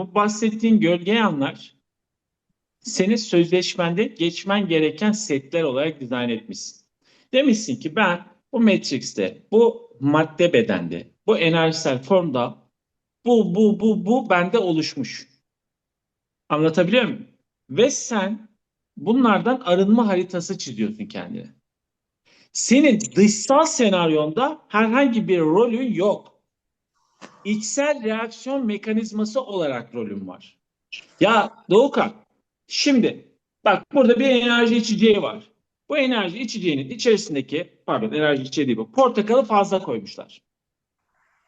bu bahsettiğin gölge yanlar senin sözleşmende geçmen gereken setler olarak dizayn etmişsin. Demişsin ki ben bu Matrix'te, bu madde bedende, bu enerjisel formda bu, bu, bu, bu bende oluşmuş. Anlatabiliyor muyum? Ve sen bunlardan arınma haritası çiziyorsun kendine. Senin dışsal senaryonda herhangi bir rolün yok. İçsel reaksiyon mekanizması olarak rolün var. Ya Doğukan, şimdi bak burada bir enerji içeceği var. Bu enerji içeceğinin içerisindeki, pardon enerji içeceği değil bu, portakalı fazla koymuşlar.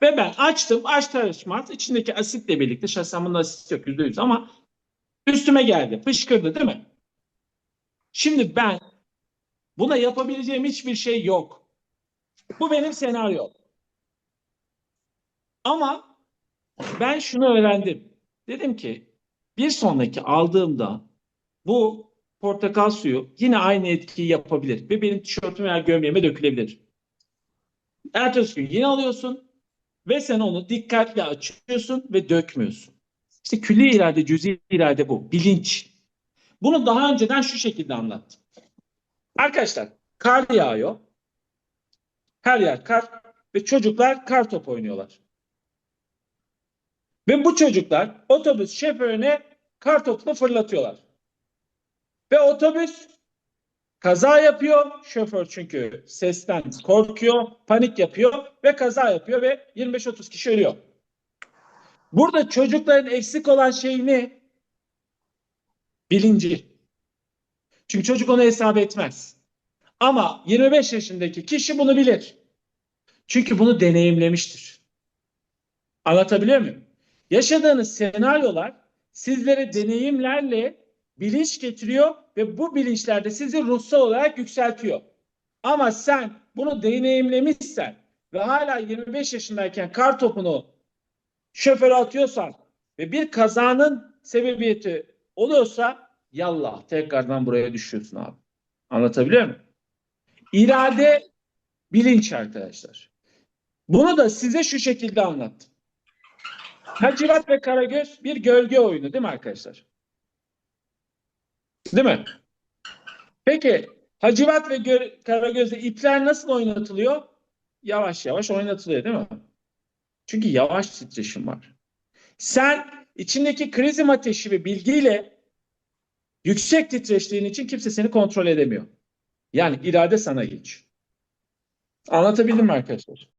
Ve ben açtım, açtı açmaz içindeki asitle birlikte, şahsen bunda asit yok %100 ama üstüme geldi, fışkırdı değil mi? Şimdi ben buna yapabileceğim hiçbir şey yok. Bu benim senaryo. Ama ben şunu öğrendim. Dedim ki bir sonraki aldığımda bu portakal suyu yine aynı etkiyi yapabilir ve benim tişörtüm veya gömleğime dökülebilir. Ertesi gün yine alıyorsun ve sen onu dikkatli açıyorsun ve dökmüyorsun. İşte külli irade, cüzi irade bu. Bilinç. Bunu daha önceden şu şekilde anlattım. Arkadaşlar kar yağıyor. Her yer kar ve çocuklar kar top oynuyorlar. Ve bu çocuklar otobüs şoförüne kar topunu fırlatıyorlar. Ve otobüs kaza yapıyor. Şoför çünkü sesten korkuyor, panik yapıyor ve kaza yapıyor ve 25-30 kişi ölüyor. Burada çocukların eksik olan şey ne? Bilinci. Çünkü çocuk onu hesap etmez. Ama 25 yaşındaki kişi bunu bilir. Çünkü bunu deneyimlemiştir. Anlatabiliyor muyum? Yaşadığınız senaryolar sizlere deneyimlerle bilinç getiriyor ve bu bilinçler de sizi ruhsal olarak yükseltiyor. Ama sen bunu deneyimlemişsen ve hala 25 yaşındayken kar topunu şoföre atıyorsan ve bir kazanın sebebiyeti oluyorsa yallah tekrardan buraya düşüyorsun abi. Anlatabiliyor muyum? İrade bilinç arkadaşlar. Bunu da size şu şekilde anlattım. Hacivat ve Karagöz bir gölge oyunu değil mi arkadaşlar? Değil mi? Peki Hacivat ve Gö- Karagöz'de ipler nasıl oynatılıyor? Yavaş yavaş oynatılıyor değil mi? Çünkü yavaş titreşim var. Sen içindeki krizim ateşi ve bilgiyle yüksek titreştiğin için kimse seni kontrol edemiyor. Yani irade sana geç. Anlatabildim mi arkadaşlar?